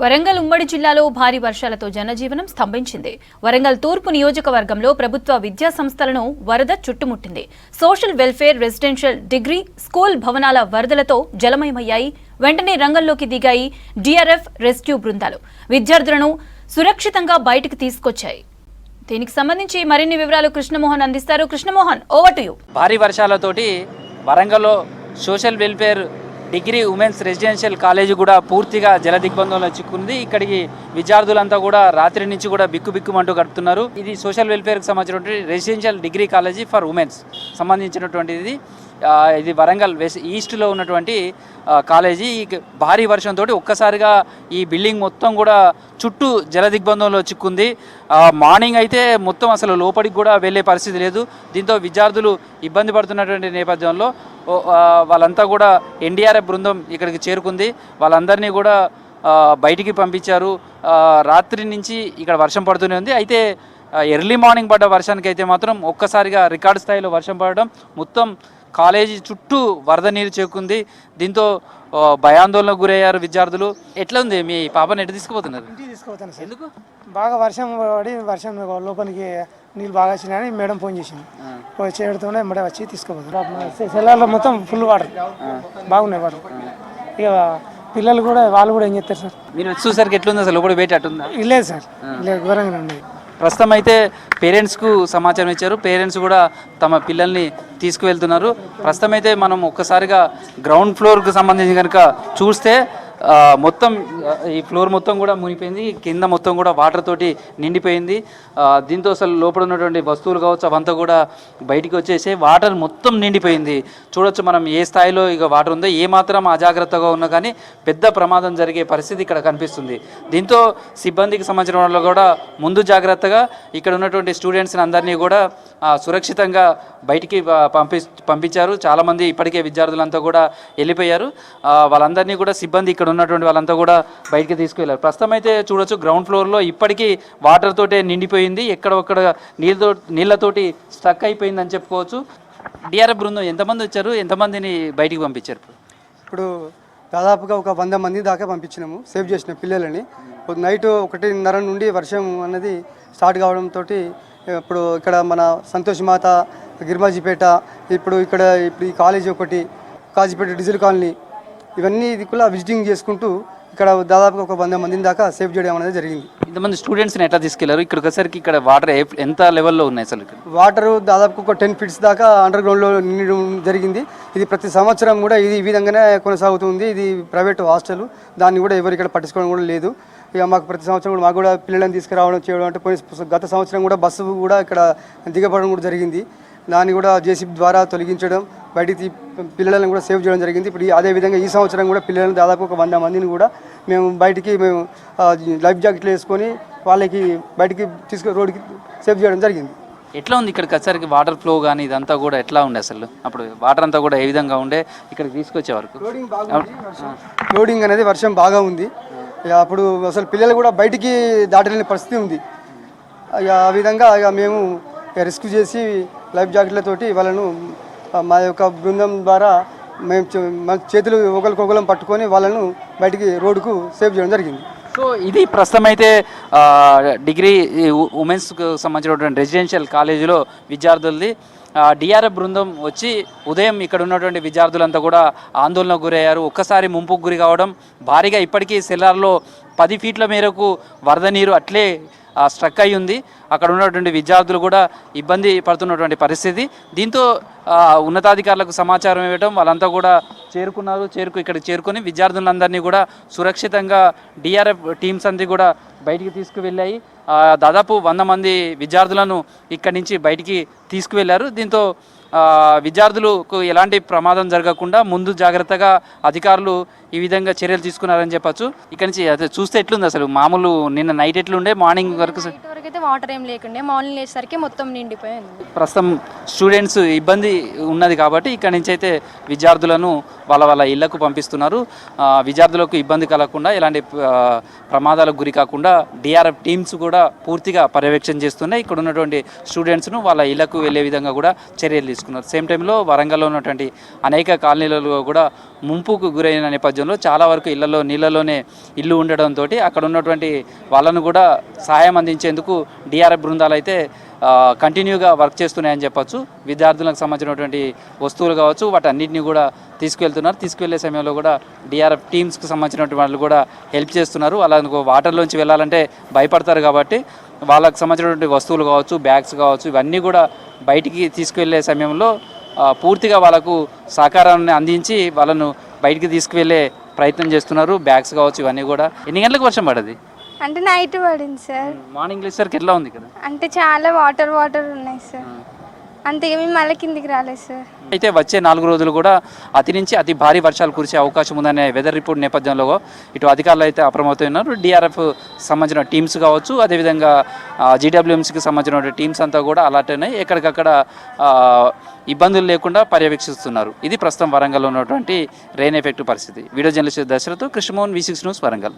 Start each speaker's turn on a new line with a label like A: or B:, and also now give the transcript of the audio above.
A: వరంగల్ ఉమ్మడి జిల్లాలో భారీ వర్షాలతో జనజీవనం స్తంభించింది. వరంగల్ తూర్పు నియోజకవర్గంలో ప్రభుత్వ విద్యా సంస్థలను వరద చుట్టుముట్టింది. Social welfare residential degree school భవనాల వరదలతో జలమయమయ్యాయి. వెంటనే రంగంలోకి దిగాయి డిఆర్ఎఫ్ రెస్క్యూ బృందాలు. విద్యార్థులను సురక్షితంగా బయటకు తీసుకొచ్చాయి. దీనికి సంబంధించి మరిన్ని వివరాలు కృష్ణమోహన్ అందిస్తారు. కృష్ణమోహన్ ఓవర్ టు యూ
B: భారీ వర్షాలతోటి వరంగల్లో social welfare degree women's residential college కూడా పూర్తిగా జల దిగ్బంధంలో చిక్కుంది ఇక్కడికి విద్యార్థులంతా కూడా రాత్రి నుంచి కూడా బిక్కు బిక్కుమంటూ గడుపుతున్నారు. ఇది సోషల్ వెల్ఫేర్కి సంబంధించినటువంటి residential degree college for women's సంబంధించినటువంటిది. ఇది వరంగల్ వెస్ట్ ఈస్ట్లో ఉన్నటువంటి కాలేజీ. ఈ భారీ వర్షంతో ఒక్కసారిగా ఈ బిల్డింగ్ మొత్తం కూడా చుట్టూ జల దిగ్బంధంలో చిక్కుంది మార్నింగ్ అయితే మొత్తం అసలు లోపలికి కూడా వెళ్ళే పరిస్థితి లేదు. దీంతో విద్యార్థులు ఇబ్బంది పడుతున్నటువంటి నేపథ్యంలో వాళ్ళంతా కూడా ఎన్డీఆర్ఎఫ్ బృందం ఇక్కడికి చేరుకుంది. వాళ్ళందరినీ కూడా బయటికి పంపించారు. రాత్రి నుంచి ఇక్కడ వర్షం పడుతూనే ఉంది. అయితే ఎర్లీ మార్నింగ్ పడ్డ వర్షానికి అయితే మాత్రం ఒక్కసారిగా రికార్డు స్థాయిలో వర్షం పడడం మొత్తం కాలేజీ చుట్టూ వరద నీరు చేరుకుంది. దీంతో భయాందోళనకు గురయ్యారు విద్యార్థులు. ఎట్లా ఉంది? మీ పాపని ఎటు తీసుకుపోతున్నారు? ఎందుకు?
C: బాగా వర్షం పడి వర్షం లోపలికి నీళ్ళు బాగా వచ్చినాయని మేడం ఫోన్ చేసింది. చేయడంతోనే మేడం వచ్చి తీసుకుపోతారు. సెల్లార్లో మొత్తం ఫుల్ వాటర్. బాగున్నాయి వాటర్. ఇక పిల్లలు కూడా వాళ్ళు కూడా ఏం చేస్తారు సార్?
B: మీరు వచ్చి చూసరికి ఎట్లుంది అసలు? లోపల బయట అట్టుందా?
C: లేదు సార్. లేదు ఘోరంగా ఉండేది
B: ప్రస్తుతం అయితే పేరెంట్స్కు సమాచారం ఇచ్చారు. పేరెంట్స్ కూడా తమ పిల్లల్ని తీసుకువెళ్తున్నారు. ప్రస్తుతం అయితే మనం ఒక్కసారిగా గ్రౌండ్ ఫ్లోర్కి సంబంధించి కనుక చూస్తే మొత్తం ఈ ఫ్లోర్ మొత్తం కూడా మునిగిపోయింది కింద మొత్తం కూడా వాటర్ తోటి నిండిపోయింది. దీంతో అసలు లోపల ఉన్నటువంటి వస్తువులు కావచ్చు అవంతా కూడా బయటికి వచ్చేసి వాటర్ మొత్తం నిండిపోయింది. చూడొచ్చు మనం ఏ స్థాయిలో ఇక వాటర్ ఉందో ఏ మాత్రం అజాగ్రత్తగా ఉన్నా కానీ పెద్ద ప్రమాదం జరిగే పరిస్థితి ఇక్కడ కనిపిస్తుంది. దీంతో సిబ్బందికి సంబంధించిన వాళ్ళు కూడా ముందు జాగ్రత్తగా ఇక్కడ ఉన్నటువంటి స్టూడెంట్స్ని అందరినీ కూడా సురక్షితంగా బయటికి పంపి పంపించారు. చాలామంది ఇప్పటికే విద్యార్థులంతా కూడా వెళ్ళిపోయారు. వాళ్ళందరినీ కూడా సిబ్బంది ఇక్కడ ఉన్నటువంటి వాళ్ళంతా కూడా బయటికి తీసుకువెళ్ళారు. ప్రస్తుతం అయితే చూడొచ్చు గ్రౌండ్ ఫ్లోర్లో ఇప్పటికీ వాటర్ తోటే నిండిపోయింది. ఎక్కడ ఒక్కడ నీళ్ళతో నీళ్ళతోటి స్టక్ అయిపోయింది అని చెప్పుకోవచ్చు. డిఆర్ఎఫ్ బృందం ఎంతమంది వచ్చారు? ఎంతమందిని బయటికి పంపించారు?
D: ఇప్పుడు దాదాపుగా ఒక వంద మంది దాకా పంపించినాము సేవ్ చేసిన పిల్లలని. నైట్ ఒకటిన్నర నుండి వర్షం అన్నది స్టార్ట్ కావడంతో ఇప్పుడు ఇక్కడ మన సంతోష్ మాత గిరిమాజీపేట ఇప్పుడు ఇక్కడ ఇప్పుడు ఈ కాలేజీ ఒకటి కాజీపేట డీజిల్ కాలనీ ఇవన్నీ ఇది కూడా విజిటింగ్ చేసుకుంటూ ఇక్కడ దాదాపుగా ఒక వంద మందిని దాకా సేవ్ చేయడం అనేది జరిగింది.
B: ఇంతమంది స్టూడెంట్స్ని ఎట్లా తీసుకెళ్ళారు? ఇక్కడికి వచ్చేసరికి ఇక్కడ వాటర్ ఎంత లెవెల్లో ఉన్నాయి అసలు ఇక్కడ?
D: వాటర్ దాదాపు ఒక టెన్ ఫీట్స్ దాకా అండర్ గ్రౌండ్లో నిండడం జరిగింది. ఇది ప్రతి సంవత్సరం కూడా ఇది ఈ విధంగానే కొనసాగుతుంది. ఇది ప్రైవేట్ హాస్టల్. దాన్ని కూడా ఎవరు ఇక్కడ పట్టించుకోవడం కూడా లేదు. ఇక మాకు ప్రతి సంవత్సరం కూడా మాకు కూడా పిల్లలను తీసుకురావడం చేయడం అంటే గత సంవత్సరం కూడా బస్సు కూడా ఇక్కడ దిగబడడం కూడా జరిగింది. దాన్ని కూడా జేసీబీ ద్వారా తొలగించడం బయటికి పిల్లలను కూడా సేవ్ చేయడం జరిగింది. ఇప్పుడు అదేవిధంగా ఈ సంవత్సరం కూడా పిల్లలను దాదాపు ఒక వంద మందిని కూడా మేము బయటికి మేము లైఫ్ జాకెట్లు వేసుకొని వాళ్ళకి బయటికి తీసుకు రోడ్డుకి సేవ్ చేయడం జరిగింది.
B: ఎట్లా ఉంది ఇక్కడికి వచ్చేసరికి వాటర్ ఫ్లో కానీ ఇదంతా కూడా ఎట్లా ఉండే అసలు? అప్పుడు వాటర్ అంతా కూడా ఏ విధంగా ఉండే? ఇక్కడికి తీసుకొచ్చే వరకు.
D: లోడింగ్ అనేది వర్షం బాగా ఉంది. అప్పుడు అసలు పిల్లలు కూడా బయటికి దాటలేని పరిస్థితి ఉంది. ఆ విధంగా ఇక మేము రెస్క్యూ చేసి లైఫ్ జాకెట్లతోటి వాళ్ళను మా యొక్క బృందం ద్వారా మేము మా చేతులు ఒకరికొకరం పట్టుకొని వాళ్ళను బయటికి రోడ్డుకు సేవ్ చేయడం జరిగింది.
B: సో ఇది ప్రస్తుతం అయితే డిగ్రీ ఉమెన్స్కు సంబంధించినటువంటి రెసిడెన్షియల్ కాలేజీలో విద్యార్థులది. డిఆర్ఎఫ్ బృందం వచ్చి ఉదయం ఇక్కడ ఉన్నటువంటి విద్యార్థులంతా కూడా ఆందోళనకు గురయ్యారు. ఒక్కసారి ముంపుకు గురి కావడం భారీగా ఇప్పటికీ సెల్లార్లో పది ఫీట్ల మేరకు వరద నీరు అట్లే స్ట్రక్ అయి ఉంది. అక్కడ ఉన్నటువంటి విద్యార్థులు కూడా ఇబ్బంది పడుతున్నటువంటి పరిస్థితి. దీంతో ఉన్నతాధికారులకు సమాచారం ఇవ్వడం వాళ్ళంతా కూడా చేరుకున్నారు. చేరుకు ఇక్కడ చేరుకొని విద్యార్థులందరినీ కూడా సురక్షితంగా డిఆర్ఎఫ్ టీమ్స్ అంతా కూడా బయటికి తీసుకువెళ్ళాయి. దాదాపు వంద మంది విద్యార్థులను ఇక్కడి నుంచి బయటికి తీసుకువెళ్ళారు. దీంతో విద్యార్థులకు ఎలాంటి ప్రమాదం జరగకుండా ముందు జాగ్రత్తగా అధికారులు ఈ విధంగా చర్యలు తీసుకున్నారని చెప్పొచ్చు. ఇక్కడి నుంచి చూస్తే ఎట్లుంది అసలు? మామూలు నిన్న నైట్ ఎట్లుండే? మార్నింగ్ వరకు
E: అయితే వాటర్ ఏం లేకుండే మార్నింగ్ లేచేసరికి మొత్తం నిండిపోయింది.
B: ప్రస్తుతం స్టూడెంట్స్ ఇబ్బంది ఉన్నది కాబట్టి ఇక్కడ నుంచి అయితే విద్యార్థులను వాళ్ళ వాళ్ళ ఇళ్ళకు పంపిస్తున్నారు. విద్యార్థులకు ఇబ్బంది కలగకుండా ఎలాంటి ప్రమాదాలకు గురి కాకుండా డిఆర్ఎఫ్ టీమ్స్ కూడా పూర్తిగా పర్యవేక్షణ చేస్తున్నాయి. ఇక్కడ ఉన్నటువంటి స్టూడెంట్స్ను వాళ్ళ ఇళ్ళకు వెళ్ళే విధంగా కూడా చర్యలు తీసుకున్నారు. సేమ్ టైంలో వరంగల్లో ఉన్నటువంటి అనేక కాలనీలలో కూడా ముంపుకు గురైన నేపథ్యంలో చాలా వరకు ఇళ్ళలో నీళ్ళలోనే ఇల్లు ఉండడంతో అక్కడ ఉన్నటువంటి వాళ్ళను కూడా సహాయం అందించేందుకు డిఆర్ఎఫ్ బృందాలు అయితే కంటిన్యూగా వర్క్ చేస్తున్నాయని చెప్పొచ్చు. విద్యార్థులకు సంబంధించినటువంటి వస్తువులు కావచ్చు వాటన్నిటిని కూడా తీసుకువెళ్తున్నారు. తీసుకువెళ్ళే సమయంలో కూడా డిఆర్ఎఫ్ టీమ్స్కి సంబంధించినటువంటి వాళ్ళు కూడా హెల్ప్ చేస్తున్నారు. వాళ్ళకు వాటర్లోంచి వెళ్ళాలంటే భయపడతారు కాబట్టి వాళ్ళకి సంబంధించినటువంటి వస్తువులు కావచ్చు బ్యాగ్స్ కావచ్చు ఇవన్నీ కూడా బయటికి తీసుకువెళ్ళే సమయంలో పూర్తిగా వాళ్ళకు సహకారాన్ని అందించి వాళ్ళను బయటికి తీసుకువెళ్ళే ప్రయత్నం చేస్తున్నారు. బ్యాగ్స్ కావచ్చు ఇవన్నీ కూడా. ఎన్ని గంటలకు వర్షం పడది?
F: అంటే నైట్ పడింది సార్.
B: మార్నింగ్ లేచేసరికి ఎట్లా ఉంది కదా?
F: అంటే చాలా వాటర్ వాటర్ ఉన్నాయి సార్. అంతే మేము మళ్ళీ కిందికి రాలేదు సార్.
B: అయితే వచ్చే నాలుగు రోజులు కూడా అతి నుంచి అతి భారీ వర్షాలు కురిసే అవకాశం ఉందనే వెదర్ రిపోర్ట్ నేపథ్యంలో ఇటు అధికారులు అయితే అప్రమత్తమై ఉన్నారు డిఆర్ఎఫ్ సంబంధించిన టీమ్స్ కావచ్చు అదేవిధంగా జీడబ్ల్యూఎంసీకి సంబంధించిన టీమ్స్ అంతా కూడా అలర్ట్ అయినాయి. ఎక్కడికక్కడ ఇబ్బందులు లేకుండా పర్యవేక్షిస్తున్నారు. ఇది ప్రస్తుతం వరంగల్లో ఉన్నటువంటి రెయిన్ ఎఫెక్ట్ పరిస్థితి. Video journalist Dasharath Krishnamohan V six news Warangal.